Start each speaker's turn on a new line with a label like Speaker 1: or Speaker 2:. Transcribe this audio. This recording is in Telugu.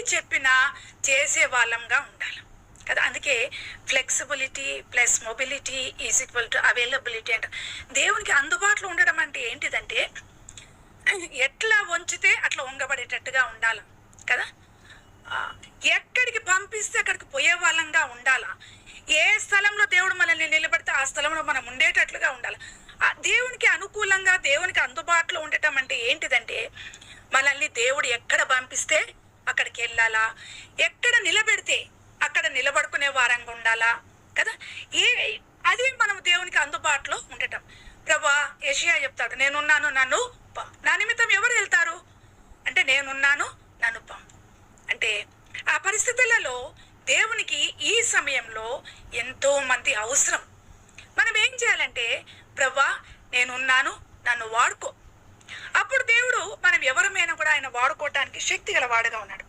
Speaker 1: ఏది చెప్పినా చేసే వాళ్ళంగా ఉండాలి. కదా? అందుకే flexibility plus mobility is equal to availability అంట దేవునికి అందుబాటులో ఉండడం అంటే ఏంటిదంటే ఎట్లా వంచితే అట్లా వంగబడేటట్టుగా ఉండాలి. కదా? ఎక్కడికి పంపిస్తే అక్కడికి పోయే వాళ్ళంగా ఉండాలా. ఏ స్థలంలో దేవుడు మనల్ని నిలబడితే ఆ స్థలంలో మనం ఉండేటట్లుగా ఉండాలి. ఆ దేవునికి అనుకూలంగా దేవునికి అందుబాటులో ఉండటం అంటే ఏంటిదంటే మనల్ని దేవుడు ఎక్కడ పంపిస్తే వెళ్ళాలా ఎక్కడ నిలబెడితే అక్కడ నిలబడుకునే వారంగా ఉండాలా? కదా? ఏ అది మనం దేవునికి అందుబాటులో ఉండటం. ప్రభా యషియా చెప్తాడు నేనున్నాను నన్ను పంపు నా నిమిత్తం ఎవరు వెళ్తారు? అంటే నేనున్నాను నన్ను పంపు అంటే ఆ పరిస్థితులలో దేవునికి ఈ సమయంలో ఎంతో మంది అవసరం. మనం ఏం చేయాలంటే ప్రభా నేనున్నాను నన్ను వాడుకో. అప్పుడు దేవుడు మనం ఎవరమైనా కూడా ఆయన వాడుకోవటానికి శక్తి గల వాడుగా ఉన్నాడు.